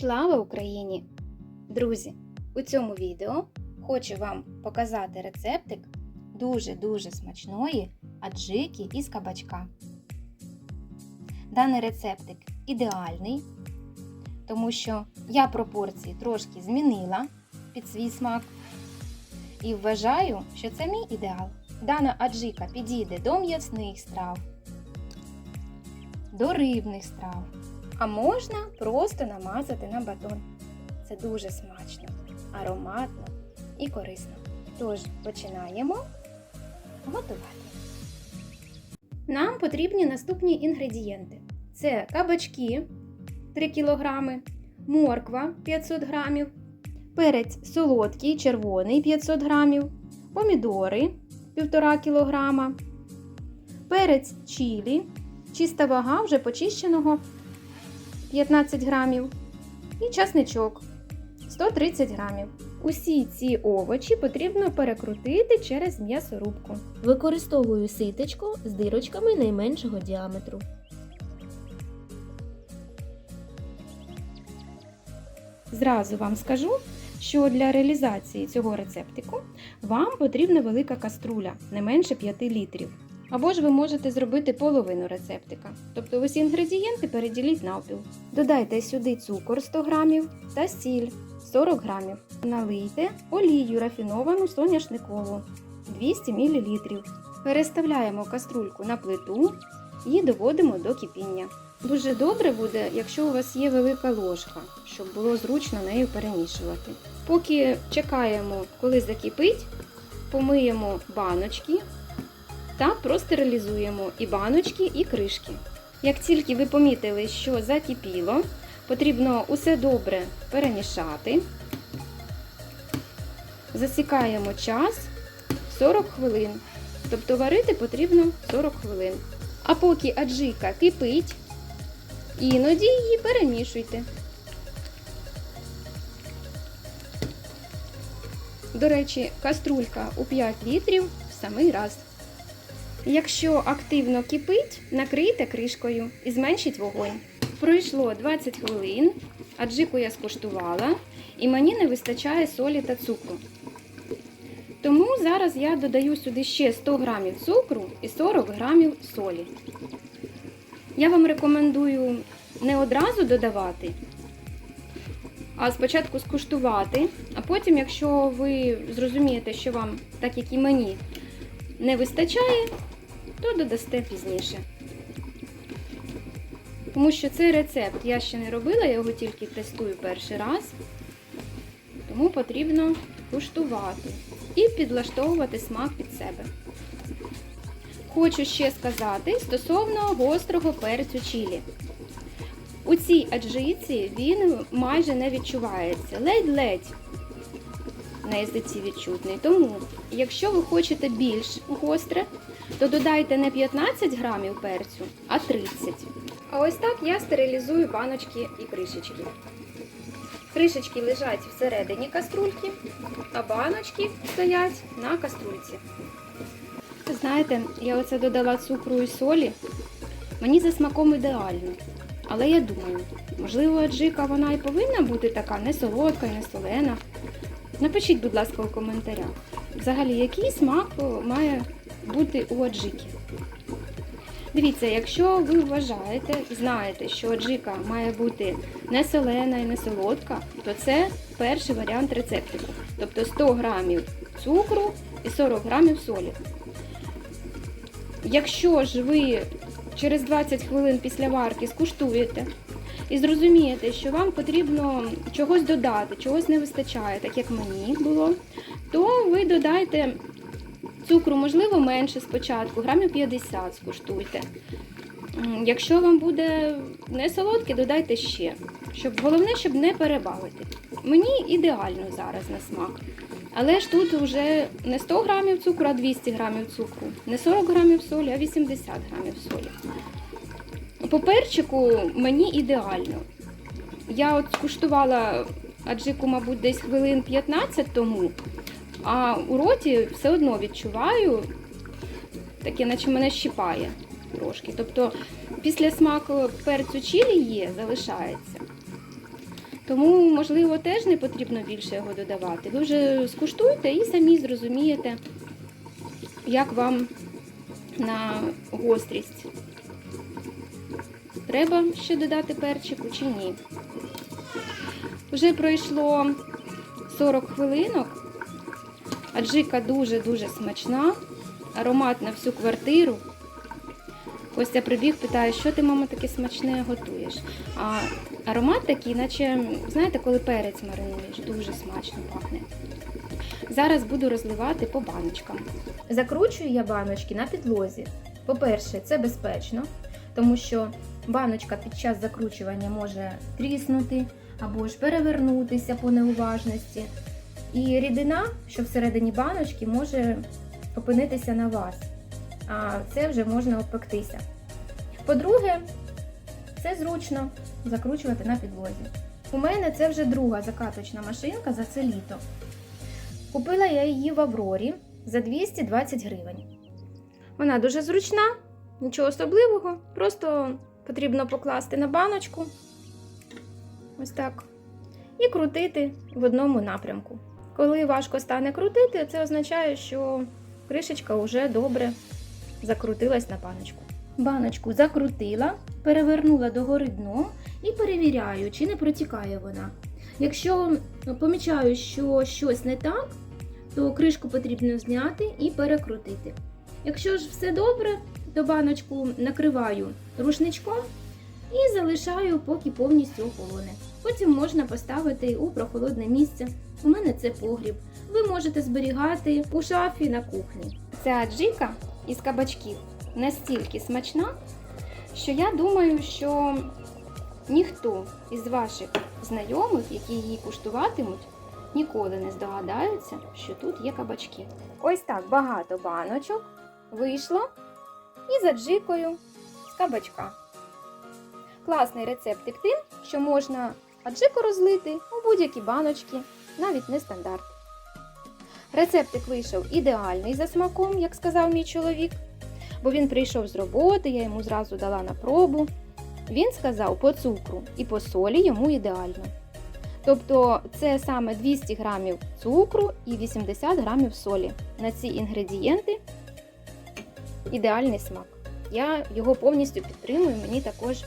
Слава Україні! Друзі! У цьому відео хочу вам показати рецептик дуже-дуже смачної аджики із кабачка. Даний рецептик ідеальний, тому що я пропорції трошки змінила під свій смак. І вважаю, що це мій ідеал. Дана аджика підійде до м'ясних страв, до рибних страв. А можна просто намазати на батон. Це дуже смачно, ароматно і корисно. Тож починаємо готувати. Нам потрібні наступні інгредієнти: це кабачки 3 кг, морква 500 г, перець солодкий червоний 500 г, помідори 1,5 кг, перець чилі, чиста вага вже почищеного 15 грамів і часничок 130 грамів. Усі ці овочі потрібно перекрутити через м'ясорубку. Використовую ситечко з дирочками найменшого діаметру. Зразу вам скажу, що для реалізації цього рецептику вам потрібна велика каструля, не менше 5 літрів. Або ж ви можете зробити половину рецептика. Тобто усі інгредієнти переділіть навпіл. Додайте сюди цукор 100 грамів та сіль 40 грамів. Налийте олію рафіновану соняшникову 200 мл. Переставляємо каструльку на плиту і доводимо до кипіння. Дуже добре буде, якщо у вас є велика ложка, щоб було зручно нею перемішувати. Поки чекаємо, коли закипить, помиємо баночки та простерилізуємо і баночки, і кришки. Як тільки ви помітили, що закипіло, потрібно усе добре перемішати. Засікаємо час 40 хвилин. Тобто варити потрібно 40 хвилин. А поки аджика кипить, іноді її перемішуйте. До речі, каструлька у 5 літрів в самий раз. Якщо активно кипить, накрийте кришкою і зменшіть вогонь. Пройшло 20 хвилин, аджику я скуштувала, і мені не вистачає солі та цукру. Тому зараз я додаю сюди ще 100 грамів цукру і 40 грамів солі. Я вам рекомендую не одразу додавати, а спочатку скуштувати, а потім, якщо ви зрозумієте, що вам, так як і мені, не вистачає, то додасте пізніше. Тому що цей рецепт я ще не робила, я його тільки тестую перший раз. Тому потрібно куштувати і підлаштовувати смак під себе. Хочу ще сказати стосовно гострого перцю чилі. У цій аджиці він майже не відчувається, ледь-ледь на язиці відчутний. Тому, якщо ви хочете більш гостре, то додайте не 15 грамів перцю, а 30. А ось так я стерилізую баночки і кришечки. Кришечки лежать всередині каструльки, а баночки стоять на каструльці. Знаєте, я оце додала цукру і солі. Мені за смаком ідеально. Але я думаю, можливо, аджика вона і повинна бути така не солодка, не солена. Напишіть, будь ласка, у коментарях. Взагалі, який смак має бути у аджики? Дивіться, якщо ви вважаєте знаєте, що аджика має бути не солена і не солодка, то це перший варіант рецептику. Тобто 100 грамів цукру і 40 грамів солі. Якщо ж ви через 20 хвилин після варки скуштуєте і зрозумієте, що вам потрібно чогось додати, чогось не вистачає, так як мені було, то ви додайте цукру, можливо, менше спочатку, грамів 50 скуштуйте. Якщо вам буде не солодке, додайте ще. Щоб, головне, щоб не перебавити. Мені ідеально зараз на смак. Але ж тут вже не 100 грамів цукру, а 200 грамів цукру. Не 40 грамів солі, а 80 грамів солі. По перчику мені ідеально. Я от скуштувала аджику, мабуть, десь хвилин 15 тому, а у роті все одно відчуваю, таке, наче мене щипає трошки. Тобто після смаку перцю чилі є, залишається. Тому, можливо, теж не потрібно більше його додавати. Ви вже скуштуйте і самі зрозумієте, як вам на гострість. Треба ще додати перчику чи ні. Вже пройшло 40 хвилинок. Аджика дуже-дуже смачна, аромат на всю квартиру. Костя прибіг, питає, що ти, мама, таке смачне готуєш. А аромат такий, наче, знаєте, коли перець маринуєш, дуже смачно пахне. Зараз буду розливати по баночкам. Закручую я баночки на підлозі. По-перше, це безпечно, тому що баночка під час закручування може тріснути або ж перевернутися по неуважності. І рідина, що всередині баночки, може опинитися на вас, а це вже можна обпектися. По-друге, це зручно закручувати на підлозі. У мене це вже друга закаточна машинка за це літо. Купила я її в Аврорі за 220 гривень. Вона дуже зручна, нічого особливого, просто потрібно покласти на баночку. Ось так. І крутити в одному напрямку. Коли важко стане крутити, це означає, що кришечка вже добре закрутилась на баночку. Баночку закрутила, перевернула догори дном і перевіряю, чи не протікає вона. Якщо помічаю, що щось не так, то кришку потрібно зняти і перекрутити. Якщо ж все добре, то баночку накриваю рушничком і залишаю, поки повністю охолоне. Потім можна поставити у прохолодне місце. У мене це погріб. Ви можете зберігати у шафі на кухні. Ця джика із кабачків настільки смачна, що я думаю, що ніхто із ваших знайомих, які її куштуватимуть, ніколи не здогадаються, що тут є кабачки. Ось так багато баночок вийшло і за джикою з кабачка. Класний рецептик тим, що можна аджику розлити у будь-які баночки, навіть не стандарт. Рецептик вийшов ідеальний за смаком, як сказав мій чоловік, бо він прийшов з роботи, я йому зразу дала на пробу. Він сказав по цукру і по солі йому ідеально. Тобто це саме 200 грамів цукру і 80 грамів солі. На ці інгредієнти ідеальний смак. Я його повністю підтримую, мені також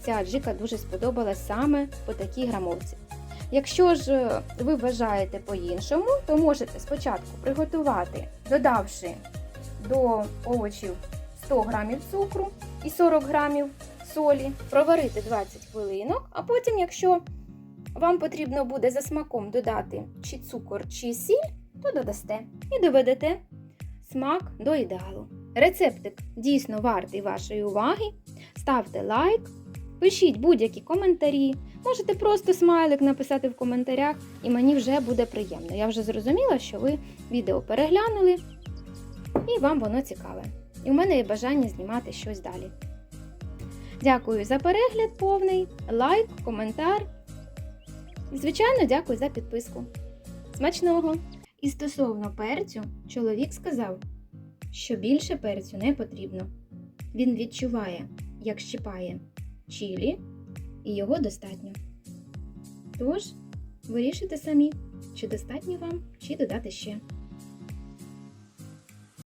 ця аджика дуже сподобалась саме по такій грамовці. Якщо ж е, ви вважаєте по-іншому, то можете спочатку приготувати, додавши до овочів 100 грамів цукру і 40 грамів солі, проварити 20 хвилинок, а потім, якщо вам потрібно буде за смаком додати чи цукор, чи сіль, то додасте і доведете смак до ідеалу. Рецептик дійсно вартий вашої уваги. Ставте лайк, пишіть будь-які коментарі. Можете просто смайлик написати в коментарях, і мені вже буде приємно. Я вже зрозуміла, що ви відео переглянули і вам воно цікаве. І в мене є бажання знімати щось далі. Дякую за перегляд повний, лайк, коментар. І, звичайно, дякую за підписку. Смачного! І стосовно перцю, чоловік сказав, що більше перцю не потрібно. Він відчуває, як щипає чілі, і його достатньо. Тож, вирішуйте самі, чи достатньо вам, чи додати ще.